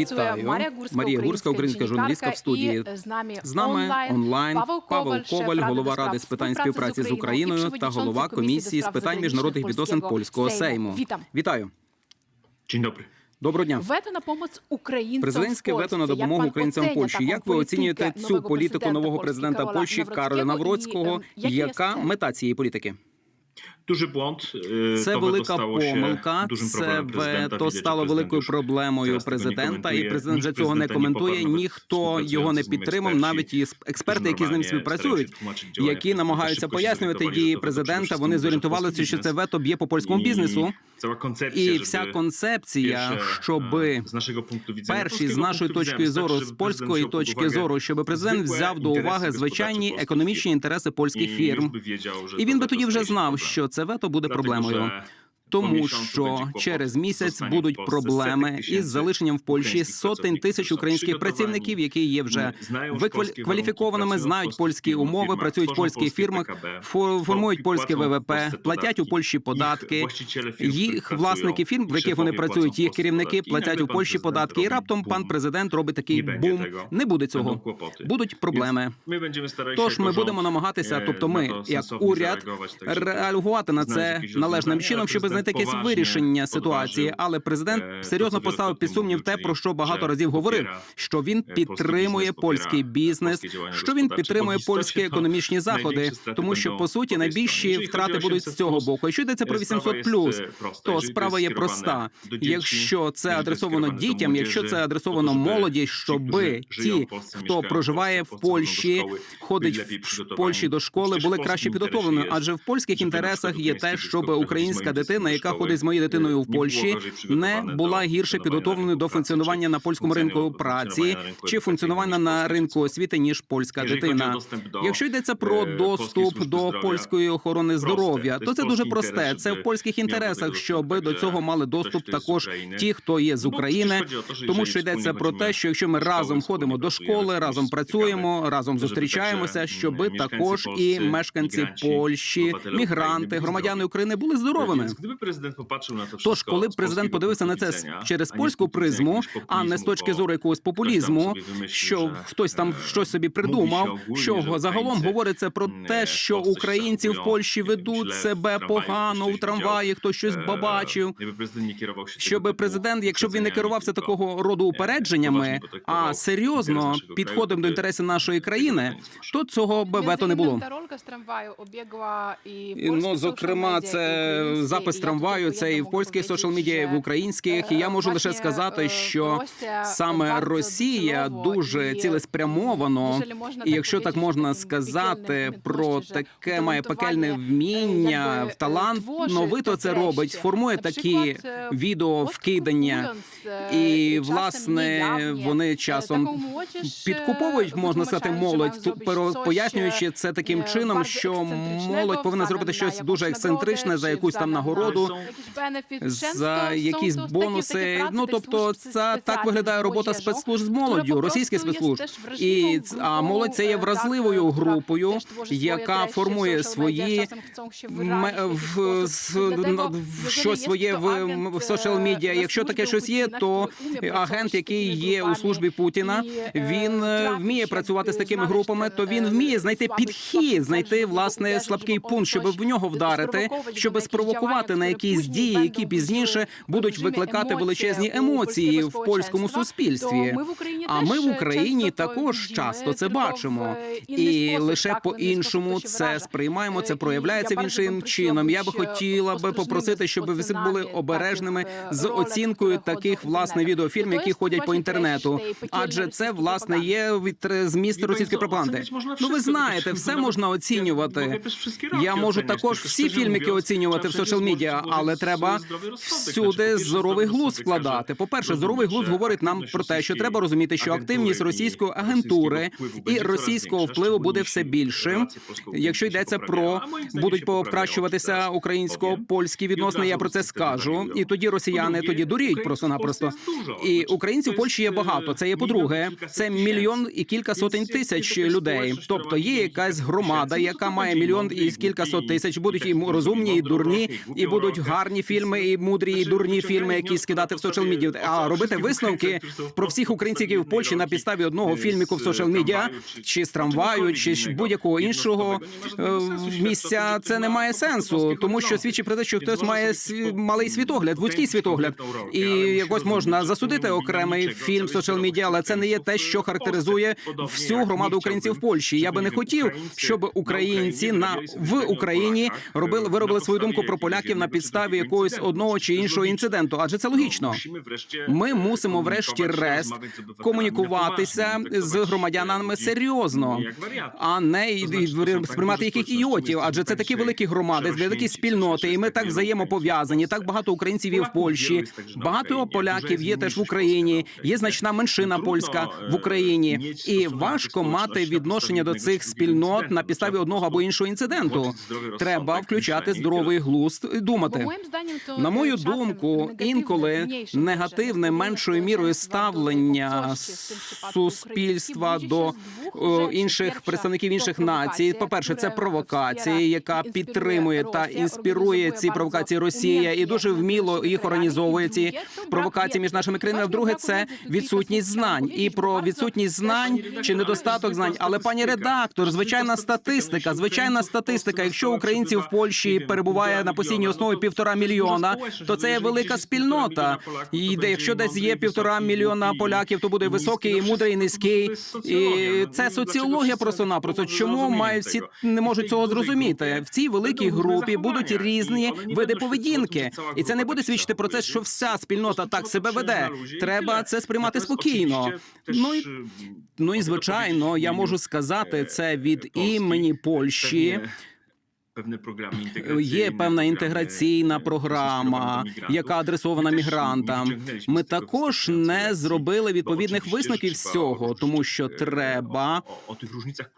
Вітаю. Марія Гурська, Марія Гурська, українська журналістка в студії. З нами, З нами онлайн Павел Коваль, голова Ради з питань співпраці з Україною та голова комісії з питань міжнародних відносин польського сейму. Вітам. Вітаю. Dzień dobry. Доброго дня. Вето на pomoc українцям Президентське вето на допомогу українцям Польщі. Як ви оцінюєте цю політику нового президента Польщі Кароля Навроцького? Яка мета цієї політики? Błąd. e, Це велика помилка. dużym Це вето стало великою проблемою президента, і президент вже цього не коментує. Ніхто його не підтримав, навіть і експерти, які з ним співпрацюють, які намагаються пояснювати дії президента. Вони зорієнтувалися, що це вето б'є по польському бізнесу. І вся концепція, e, z naszego punktu widzenia, перші з нашої точки зору, з польської точки зору, щоб президент взяв до уваги звичайні економічні інтереси польських фірм. І він би тоді вже знав, що це вето буде проблемою. Тому що через місяць будуть проблеми із залишенням в Польщі сотень тисяч українських працівників, які є вже знають викваль- польські кваліфікованими, warunki, знають польські умови, працюють в польських фірмах, формують польське ВВП, платять у. Польщі податки. Їх власники фірм, в яких вони працюють, їх керівники платять у Польщі податки. І раптом пан президент робить такий бум. Не буде цього. Будуть проблеми. Тож ми будемо намагатися, e, тобто ми, як уряд, реагувати на це належним чином, щоб знайти якесь вирішення ситуації. Але президент е, серйозно поставив під сумнів те, про що багато разів говорив, що він підтримує польський бізнес, що він підтримує польські економічні заходи, тому що по суті найбільші втрати будуть з цього боку. Якщо йдеться про Sprawa 800 плюс, е, то справа є проста. Якщо це адресовано дітям, якщо це адресовано молоді, ci, щоб ті, хто проживає в Польщі, ходить в. Польщі до школи, були краще підготовлені. Адже в польських інтересах є те, щоб українська дитина, dzieckiem яка ходить з моєю дитиною в Польщі, не була гірше wydawania підготовленою до функціонування на польському ринку праці чи функціонування на ринку освіти ніж польська дитина. Якщо йдеться про е, доступ до польської охорони здоров'я, то це дуже просте. Це в польських інтересах, щоб до цього мали доступ також ті, хто є з Ну, України, тому що йдеться про те, що якщо ми разом ходимо до школи, разом працюємо, разом зустрічаємося, щоб також і мешканці Польщі, мігранти, громадяни України були здоровими. Więc gdyby prezydent popatrzył Тож, коли президент подивився на це через польську призму, а не з точки зору якогось популізму, що хтось там щось собі придумав, що загалом говориться про те, що українці в Польщі ведуть себе погано у трамваї, хтось щось Е, побачив. президент керувався Щоб типу президент, якщо б він не керувався такого роду е, упередженнями, а серйозно підходив до інтересів нашої країни, то цього б вето не було. Ну, зокрема, це запис трамваю, це і в польських соціал медіа, і в українських. І я можу лише сказати, що саме Росія дуже цілеспрямовано, і якщо так можна сказати, про таке має пекельне вміння, в талант, новито це робить, формує такі відео вкидання. І власне вони часом підкуповують, можна сказати, молодь, пояснюючи це таким чином, що молодь повинна зробити щось дуже ексцентричне за якусь там нагороду. За якісь бонуси. Ну тобто, це так виглядає робота спецслужб з молоддю, російських спецслужб. І а молодь це є вразливою групою, яка формує свої ме- в, щось своє в, соціал медіа. Якщо таке щось є, то агент, який є у службі Путіна, він е, вміє працювати з такими групами, то він вміє знайти підхід, знайти власне слабкий пункт, щоб в нього вдарити, щоб спровокувати на якісь дії, які пізніше будуть викликати величезні емоції в польському суспільстві. А ми в Україні також часто це бачимо, і лише по-іншому це сприймаємо, це проявляється в іншим чином. Я би хотіла би попросити, щоб ви всі були обережними з оцінкою таких власне відеофільмів, які ходять по інтернету. Адже це власне є від зміст російської пропаганди. Ну ви знаєте, все можна оцінювати. Я можу також всі фільмики оцінювати в соціал медіа, але треба всюди здоровий глузд вкладати. По перше, здоровий глузд говорить нам про те, що треба розуміти, що активність російської агентури і російського впливу буде все більше. Якщо йдеться про будуть покращуватися українсько-польські відносини, я про це скажу. І тоді росіяни тоді дуріють просто-напросто. І українців в Польщі є багато. Це є по-друге, це мільйон і кілька сотень тисяч людей. Тобто є якась громада, яка має мільйон і кілька сот тисяч. Будуть і розумні, і дурні, і будуть будуть гарні фільми, і мудрі, і дурні фільми, які скидати в соціал медіа. А робити висновки про всіх українців, які в Польщі на підставі одного фільміку в соціал медіа, чи з трамваю, чи будь-якого іншого е, місця, це не має сенсу, тому що свідчить про те, що хтось має малий світогляд, вузький світогляд, і якось можна засудити окремий фільм в соціал медіа, але це не є те, що характеризує всю громаду українців в Польщі. Я би не хотів, щоб українці на в Україні робили виробили свою думку про поляків на підставі якогось одного чи іншого інциденту, адже це логічно. Ми мусимо, врешті-решт, комунікуватися з громадянами серйозно, а не сприймати яких ідіотів. Адже це такі великі громади, великі спільноти, і ми так взаємопов'язані. Так багато українців є в Польщі. Багато поляків є теж в Україні. Є значна меншина польська в Україні, і важко мати відношення до цих спільнот на підставі одного або іншого інциденту. Треба включати здоровий глузд і думати. На мою думку, інколи негативне меншою мірою ставлення суспільства до інших представників інших націй. По перше, це провокація, яка підтримує та інспірує ці провокації Росія, і дуже вміло їх організовує ці провокації між нашими країнами. Друге, це відсутність знань і про відсутність знань чи недостаток знань. Але пані редактор, звичайна статистика, звичайна статистика. Якщо українців в Польщі перебуває на постійній основі півтора мільйона, то це є велика спільнота. І де якщо десь є півтора мільйона поляків, то буде високий, і мудрий, і низький. І це соціологія просто-напросто. Чому мають всі не можуть цього зрозуміти? В цій великій групі будуть різні види поведінки, і це не буде свідчити про те, що вся спільнота так себе веде. Треба це сприймати спокійно. Ну і ну і звичайно, я можу сказати це від імені Польщі. Є певна інтеграційна програма, яка адресована мігрантам. Ми також не зробили відповідних висновків з цього, тому що треба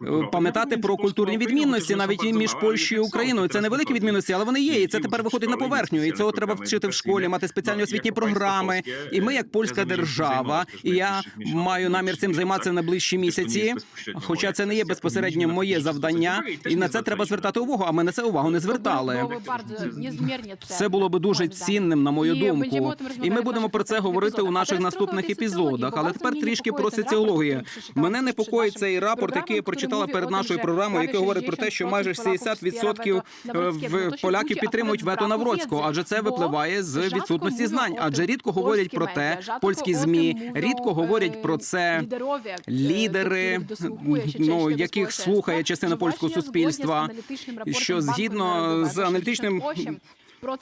е, пам'ятати про культурні відмінності, навіть і між Польщею і Україною. Це невеликі відмінності, але вони є. І це тепер виходить на поверхню. І цього треба вчити в школі, мати спеціальні освітні програми. І ми, як польська держава, і я маю намір цим займатися на ближчі місяці. Хоча це не є безпосередньо моє завдання, і на це треба звертати увагу. А ми на це увагу не звертали. Це було би дуже цінним, на мою думку. І ми будемо про це говорити у наших наступних епізодах. Але тепер трішки про соціологію. Мене непокоїть цей рапорт, який я прочитала перед нашою програмою, який говорить про те, що майже 60% в поляків підтримують вето Навроцького, адже це випливає з відсутності знань. Адже рідко говорять про те, польські змі рідко говорять про це лідери, ну яких слухає частина польського суспільства, що згідно з аналітичним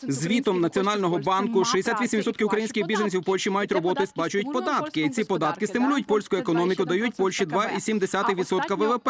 Звітом Національного банку 68% українських біженців Польщі мають роботу і сплачують податки. Ці податки стимулюють польську економіку, дають Польщі 2,7% ВВП.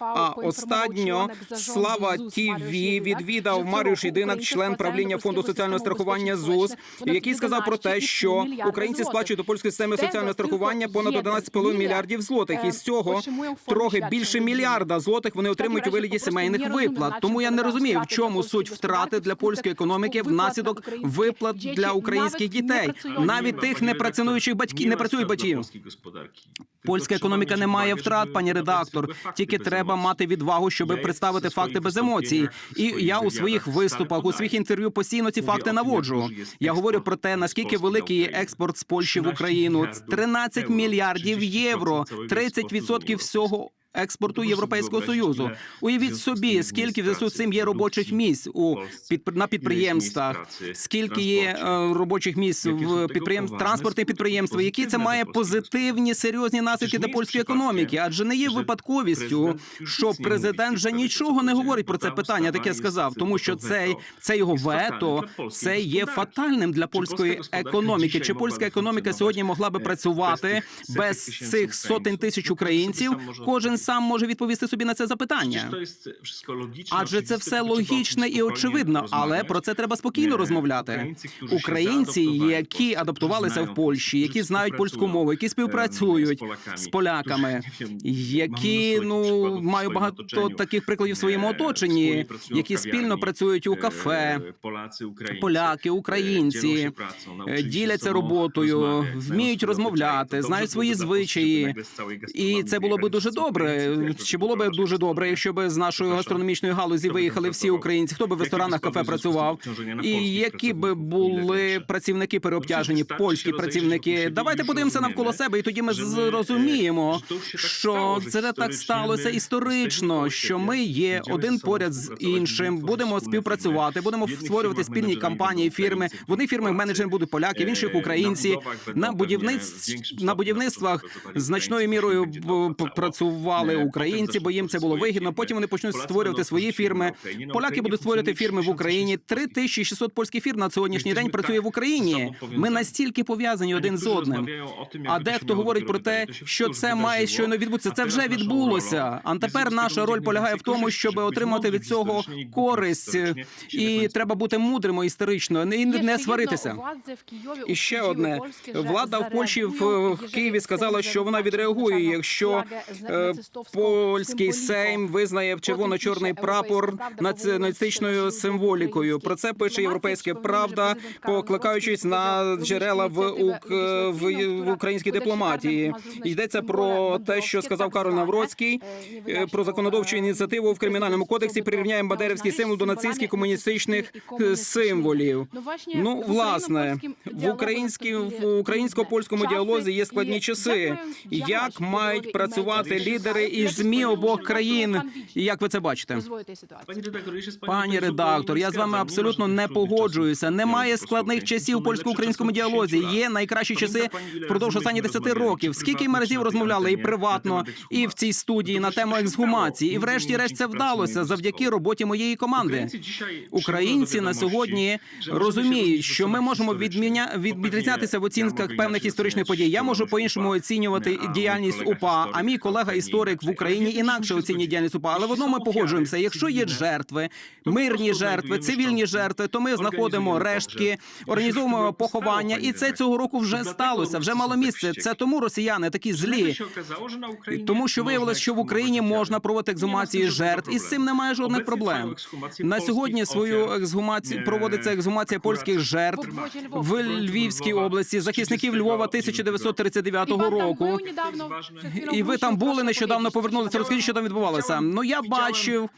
А останньо Слава ТІВІ відвідав Маріуш Єдинак, член правління фонду соціального страхування ЗУС, який сказав про те, що українці сплачують до польської системи соціального страхування понад 11,5 мільярдів злотих. І з цього трохи більше мільярда злотих вони отримують у вигляді сімейних виплат. Тому я не розумію, в чому суть втрати для польської економіки внаслідок виплат для українських дітей, навіть тих непрацюючих батьків, не працюють батьків. Польська економіка не має втрат, пані редактор. Тільки треба мати відвагу, щоб представити факти без емоцій. І я у своїх виступах, у своїх інтерв'ю постійно ці факти наводжу. Я говорю про те, наскільки великий є експорт з Польщі в Україну. 13 мільярдів євро, 30% всього. Експорту Європейського союзу. Уявіть собі, скільки в зв'язку з цим є робочих місць у під на підприємствах, скільки є е, робочих місць в підприємств, транспортних підприємства, які це має позитивні серйозні наслідки для польської економіки, адже не є випадковістю, що президент вже нічого не говорить про це питання. Таке сказав, тому що цей це його вето це є фатальним для польської економіки. Чи польська економіка сьогодні могла би працювати без цих сотень тисяч українців? Кожен сам може відповісти собі на це запитання. Адже це все логічне і очевидно, але про це треба спокійно розмовляти. Українці, які адаптувалися в Польщі, які знають польську мову, які співпрацюють з поляками, які ну маю багато таких прикладів в своєму оточенні, які спільно працюють у кафе. Поляки, українці е, діляться роботою, вміють розмовляти, знають свої звичаї, і це було би дуже добре. Добре. Чи було би дуже добре, якщо б з нашої гастрономічної галузі виїхали всі українці? Хто би в ресторанах кафе працював? І які би були працівники переобтяжені, польські працівники? Давайте подивимося навколо себе, і тоді ми зрозуміємо, що це так сталося історично. Що ми є один поряд з іншим, будемо співпрацювати, будемо створювати спільні кампанії, фірми. Вони фірми менеджери будуть поляки, в інших українці. На будівництв на будівництвах значною мірою б- п- працювали українці, бо їм це було вигідно. Потім вони почнуть створювати свої фірми. Поляки будуть створювати фірми в Україні. 3600 польських фірм на сьогоднішній день працює в Україні. Ми настільки пов'язані один з одним. А дехто говорить про те, що це має щойно відбутися. Це вже відбулося. А тепер наша роль полягає в тому, щоб отримати від цього користь. І треба бути мудрим історично, не, не сваритися. І ще одне влада в Польщі в Києві сказала, що вона відреагує, якщо польський сейм визнає червоно-чорний прапор націоналістичною символікою. Про це пише європейська правда, покликаючись на джерела в, ук... в, українській дипломатії. Йдеться про те, що сказав Карл Навроцький е, про законодавчу ініціативу в кримінальному кодексі. Прирівняємо бандерівський символ до нацистських комуністичних е, символів. Ну, власне, в українській в українсько-польському діалозі є складні часи. Як мають працювати лідери і змі обох країн? І як ви це бачите? Пані редактор, я з вами абсолютно не погоджуюся. Немає складних часів в польсько-українському діалозі. Є найкращі часи впродовж останніх 10 років. Скільки ми разів розмовляли і приватно, і в цій студії на тему ексгумації, і врешті-решт це вдалося завдяки роботі моєї команди. Українці на сьогодні розуміють, що ми можемо відміня... від- відрізнятися в оцінках певних історичних подій. Я можу по-іншому оцінювати діяльність УПА, а мій колега історик в Україні інакше оцінює діяльність УПА. Але в одному ми погоджуємося. Якщо є жертви, мирні жертви, цивільні жертви, то ми знаходимо рештки, організовуємо поховання, і це цього року вже сталося. Вже мало місце. Це тому росіяни такі злі. Тому що виявилось, що в Україні можна проводити ексгумації жертв, і з цим немає жодних проблем. На сьогодні свою ексгумацію проводиться ексгумація польських жертв в Львівській області, захисників Львова 1939 року. І ви там були нещодавно повернулися. Розкажіть, що там відбувалося. Ну я бачив,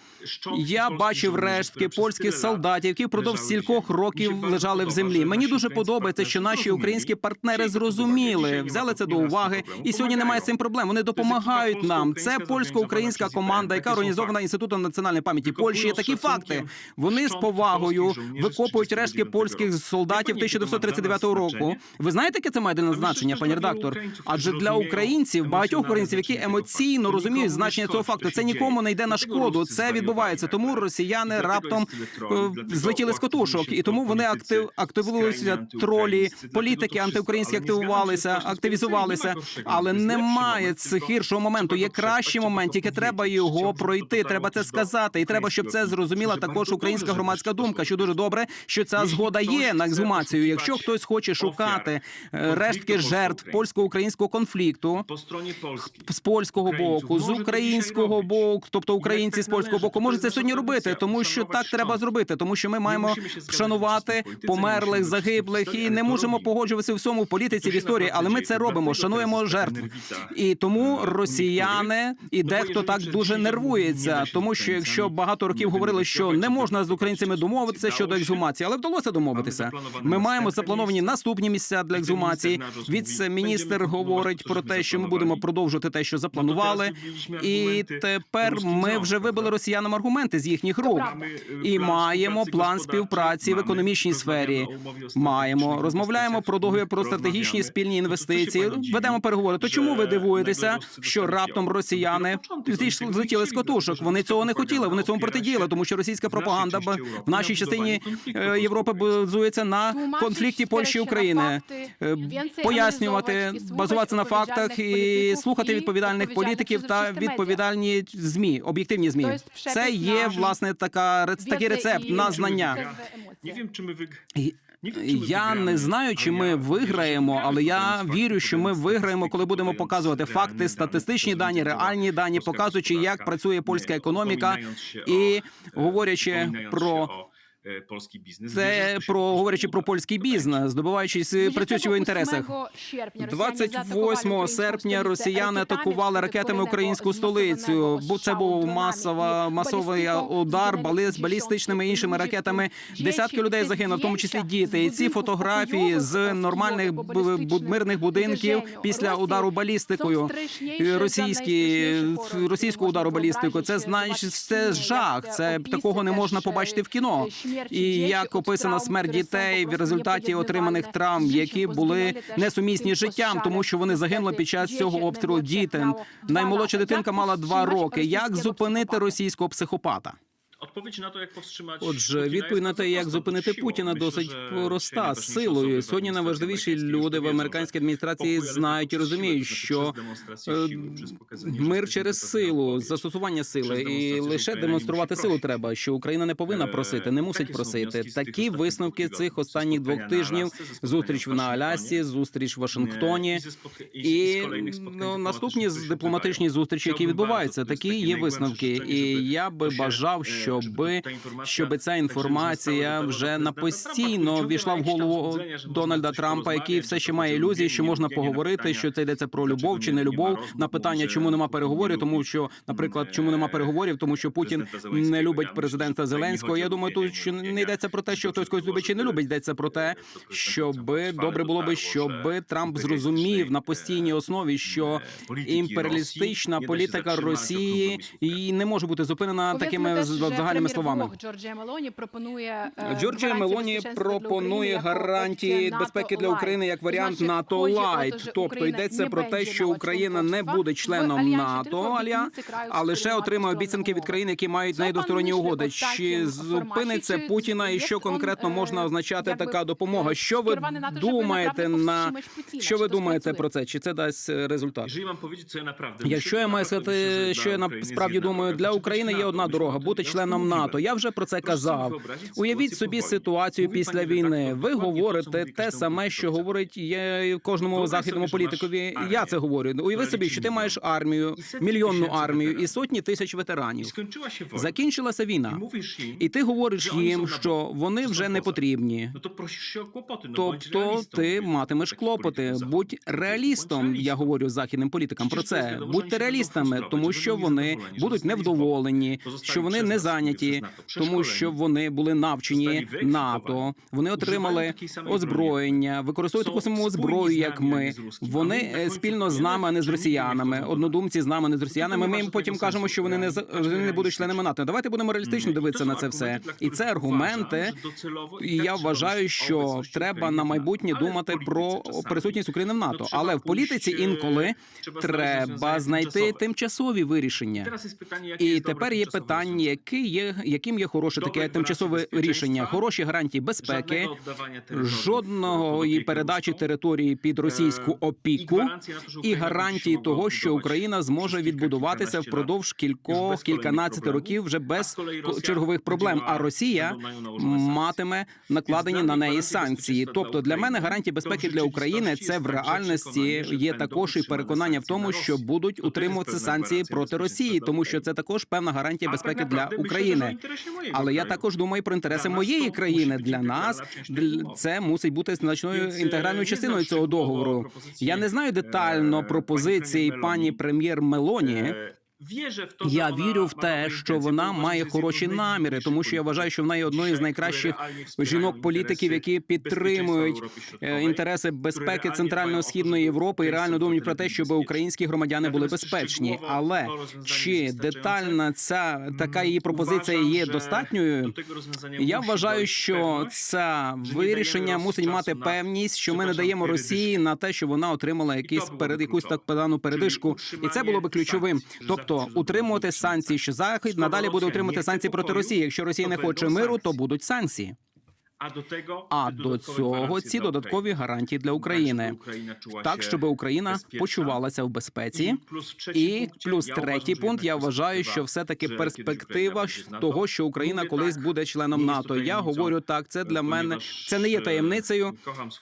я бачив рештки польських солдатів, які впродовж стількох років лежали в землі. Мені дуже подобається, що наші українські партнери зрозуміли, взяли це до уваги, і сьогодні немає з цим проблем. Вони допомагають нам. Це польсько-українська команда, яка організована інститутом національної пам'яті Польщі. Такі факти. Вони з повагою викопують рештки польських солдатів 1939 року. Ви знаєте, яке це має для нас значення, пані редактор? Адже для українців, багатьох українців, які емоційно розуміють значення цього факту, це нікому не йде на шкоду. Це відбувається. Тому росіяни раптом е, злетіли з котушок, і тому вони актив активувалися тролі, політики антиукраїнські активувалися, активізувалися, але немає цих гіршого моменту. Є кращий момент, тільки треба його пройти. Треба це сказати, і треба, щоб це зрозуміла також українська громадська думка. Що дуже добре, що ця згода є на ексгумацію. Якщо хтось хоче шукати е, рештки жертв польсько-українського конфлікту з польського боку, з українського боку, тобто українці з польського боку, можуть це сьогодні робити, тому що так треба зробити, тому що ми маємо вшанувати померлих, загиблих і не можемо погоджуватися у всьому в політиці в історії, але ми це робимо. Шануємо жертв. І тому росіяни і дехто так дуже нервується, тому що якщо багато років говорили, що не можна з українцями домовитися щодо ексгумації, але вдалося домовитися. Ми маємо заплановані наступні місця для ексгумації. Віце-міністр говорить про те, що ми будемо продовжувати те, що запланували, і тепер ми вже вибили росіянам аргументи з їхніх рук. І маємо план співпраці в економічній сфері. Маємо розмовляємо про договір про стратегічні спільні інвестиції. Ведемо переговори. То чому ви дивуєтеся, що раптом росіяни зійшли- злетіли з котушок? Вони цього не хотіли. Вони цьому протидіяли, тому що російська пропаганда в нашій частині е, Європи базується на конфлікті Польщі і України. Е, Пояснювати, базуватися на фактах і слухати відповідальних політиків та відповідальні змі, об'єктивні змі. Це є власне така такий рецепт на знання. Nie wiem, czy my wyg... І- Nie wiem, czy my Я не знаю, чи ми виграємо, але я вірю, що ми виграємо, коли будемо показувати факти, статистичні дані, реальні дані, показуючи, як працює польська економіка, і e, говорячи про е, польський бізнес. Це про говорячи про польський бізнес, здобуваючись е, працюючи в інтересах. 28 серпня росіяни атакували ракетами українську столицю. Бо це був масова масовий удар бали- з балістичними іншими ракетами. Десятки людей загинуло, в тому числі діти. І ці фотографії з нормальних мирних будинків після удару балістикою. е, Російські російського удару балістикою. Це значить це жах. Це такого не можна побачити в кіно. І як описана смерть дітей в результаті отриманих травм, які були несумісні з життям, тому що вони загинули під час цього обстрілу. Діти наймолодша дитинка мала два роки. Як зупинити російського психопата? Odpowiedź na to, jak powstrzymać Отже, відповідь на те, як зупинити Путіна, досить проста силою. Сьогодні найважливіші люди в американській адміністрації знають і розуміють, що е, мир через силу, застосування сили, і лише демонструвати силу треба, що Україна не повинна Е, просити, не мусить просити. Такі висновки цих останніх двох тижнів. Зустріч на Вашингтоні. Зустріч в Вашингтоні. І ну, наступні дипломатичні зустрічі, які відбуваються, такі є висновки. І я би бажав, е, щоб та інформація, щоб ця інформація вже на постійно війшла в голову Дональда Трампа, який все ще має ілюзії, що можна поговорити, що це йдеться про любов чи не любов. На питання, чому нема переговорів, тому що, наприклад, е, чому нема переговорів, тому що Путін не любить президента Зеленського. Я думаю, тут що не йдеться про те, що хтось когось любить чи не любить. Йдеться про те, щоб добре було би, щоб Трамп зрозумів на постійній основі, що імперіалістична політика Росії і не може бути зупинена такими з- загальними словами. Джорджія Мелоні пропонує е, Джорджія Мелоні пропонує гарантії безпеки для України як варіант НАТО Лайт. Тобто йдеться про те, що Україна не буде членом НАТО, Аля, а лише отримає обіцянки від країн, які мають пан угоди. Чи зупиниться Путіна, і що конкретно е, можна означати така допомога? е, Що ви думаєте на що ви думаєте про це? Чи це дасть результат? Якщо я маю сказати, що я насправді думаю, для України є одна дорога бути членом НАТО. Я вже про це казав. Уявіть собі ситуацію після війни. Ви говорите те саме, що говорить є кожному західному політикові. Я це говорю. Уяви собі, що ти маєш армію, мільйонну армію і сотні тисяч ветеранів. Закінчилася війна, і ти говориш їм, що вони вже не потрібні. No bądź Тобто ти матимеш клопоти. Будь реалістом. Я говорю західним політикам про це. Будьте реалістами, тому що вони будуть невдоволені, що вони не nas, зайняті, тому що вони були навчені НАТО. Вони отримали озброєння, використовують таку саму зброю, як ми. Вони спільно з нами, а не з росіянами. Однодумці з нами, а не з росіянами. Ми їм потім кажемо, що вони не вони не будуть членами НАТО. Давайте будемо реалістично дивитися на це все. І це аргументи. І я вважаю, що треба на майбутнє думати про присутність України в НАТО. Але в політиці інколи треба знайти тимчасові вирішення. І тепер є питання, rozwiązanie. Яке є, яким є хороше таке тимчасове рішення, хороші гарантії безпеки, жодного і передачі території під російську Е, опіку. і гарантії того, що Україна зможе відбудуватися впродовж кількох кільканадцяти років вже без чергових проблем. А Росія мати матиме накладені на неї санкції. Тобто для мене гарантії безпеки для України це в реальності є також і переконання в тому, що будуть утримуватися санкції проти Росії, тому що це також певна гарантія безпеки для w України. Але я також думаю про інтереси моєї країни. Для нас це мусить бути значною інтегральною е, частиною цього договору. Я не знаю е, детально пропозиції пані прем'єр Мелоні. Вірю в то, Я вірю в те, що вона має хороші наміри, тому що я вважаю, що вона є одною з найкращих жінок політиків, які підтримують е, інтереси безпеки центрально-східної Європи і реально думають про те, щоб українські громадяни були безпечні. Але чи детальна ця така її пропозиція є достатньою? Я вважаю, що це вирішення мусить мати певність, що ми не даємо. Росії на те, що вона отримала якийсь перед якусь так певну передишку, і це було би ключовим. Тобто Захід вже утримувати санкції, що захід надалі буде утримувати санкції проти Росії. Якщо Росія не хоче миру, то будуть санкції. А до tego А до цього ці додаткові гарантії для України, так щоб Україна почувалася в безпеці. І плюс третій І пункт, плюс я третій вважаю, що пункт. Я вважаю, що все таки перспектива того, що Україна колись буде членом НАТО. Я говорю так. Це для мене це не є таємницею.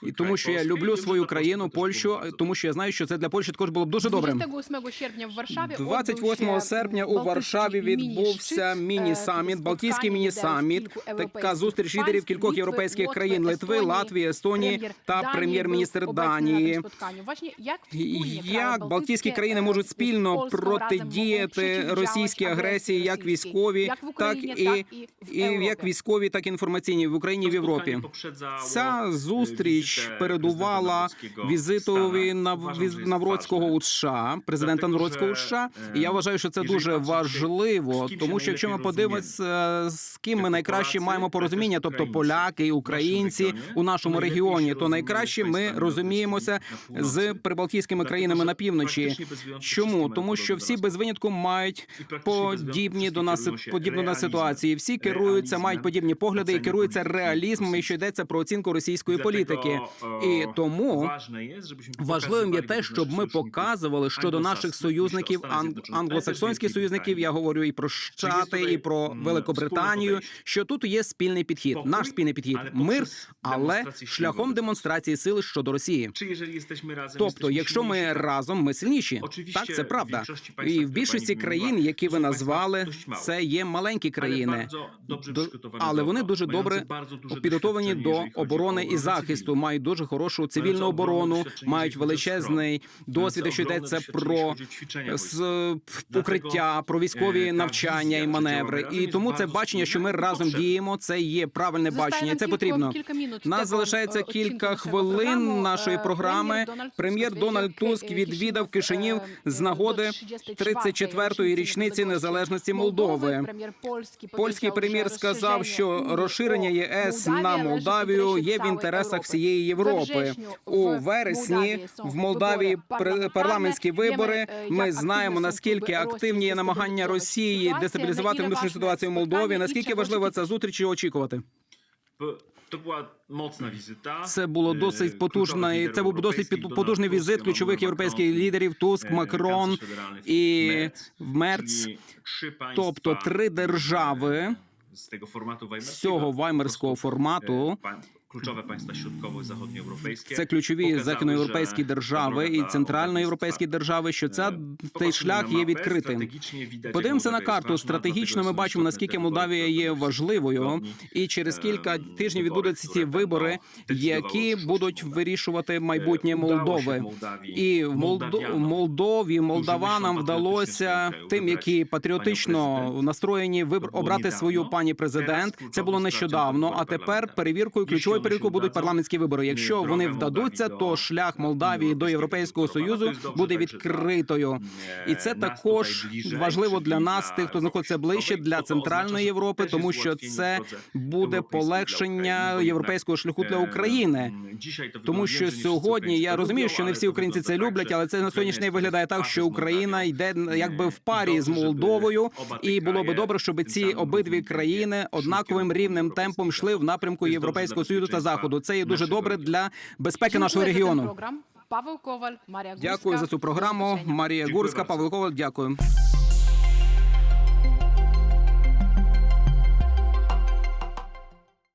І тому, що я люблю свою країну, Польщу, тому що я знаю, що це для Польщі також було б дуже добре. 28 серпня в Варшаві 28 серпня у Варшаві відбувся міні-саміт, Балтійський міні-саміт, така зустріч лідерів кількох європейських країн Литви, Латвії, Естонії та прем'єр-міністр Данії. Як Балтійські країни можуть спільно протидіяти російській агресії, як військові, так і, і як військові, так і інформаційні в Україні і в Європі. Ця зустріч передувала візитові Нав... Навроцького у США, президента Навроцького у США. І я вважаю, що це дуже важливо, тому що якщо ми подивимося, з ким ми найкраще маємо порозуміння, тобто поляки і українці у нашому регіоні, то найкраще ми розуміємося з прибалтійськими країнами на півночі. Чому тому, що всі без винятку мають подібні до нас подібні до нас ситуації. Всі керуються, мають подібні погляди і керуються реалізмом, якщо йдеться про оцінку російської політики. І тому важливим є те, щоб ми показували щодо наших союзників, ан- англосаксонських союзників. Я говорю і про Штати, і про Великобританію. Що тут є спільний підхід, наш спільний підхід, мир, але шляхом демонстрації сили щодо Росії. Тобто, якщо ми разом, ми сильніші. Так, це правда. І в більшості країн, які ви назвали, це є маленькі країни, але вони дуже добре підготовлені до оборони і захисту, мають дуже хорошу цивільну оборону, мають величезний досвід, якщо йдеться про укриття, про військові навчання і маневри. І тому це бачення, що ми разом діємо, це є правильне бачення. І Це потрібно. Нас залишається кілька хвилин нашої програми. Прем'єр Дональд Туск відвідав Кишинів з нагоди 34-ї річниці незалежності Молдови. Польський прем'єр сказав, що розширення ЄС на Молдавію є в інтересах всієї Європи. У вересні в Молдавії парламентські вибори. Ми знаємо наскільки активні є намагання Росії дестабілізувати внутрішню ситуацію в Молдові. Наскільки важлива ця зустріч і очікувати? То була моцна візита. Це було досить потужна, і це був досить потужний візит ключових європейських лідерів Туск, Макрон і Мерц. Тобто три держави з цього ваймерського формату. Ключове państwa środkowo-zachodnioeuropejskie. Це ключові західноєвропейські держави і центральноєвропейські держави, що ця Е, цей шлях є відкритим. Подивимося на карту. Стратегічно ми бачимо наскільки Молдавія є важливою, і через Е, кілька тижнів відбудуться ці вибори, які будуть вирішувати майбутнє Е, Молдови. І в Молдові, молдаванам вдалося тим, які патріотично настроєні. Обрати свою пані президент. Це було нещодавно. А тепер перевіркою Якщо вони будуть парламентські вибори. Якщо вони вдадуться, то шлях Молдавії до Європейського союзу буде відкритою. І це також важливо для нас, тих, хто знаходиться ближче для центральної Європи, тому що це буде полегшення європейського шляху для України. Тому що сьогодні я розумію, що не всі українці це люблять, але це на сьогоднішній день виглядає так, що Україна йде якби в парі з Молдовою, і було би добре, щоб ці обидві країни однаковим рівнем темпом йшли в напрямку Європейського союзу та заходу. Це є дуже добре для безпеки нашого регіону. Павел Коваль, Марія Дякую за цю програму. Марія Гурська, Павел Павло Коваль, Дякую.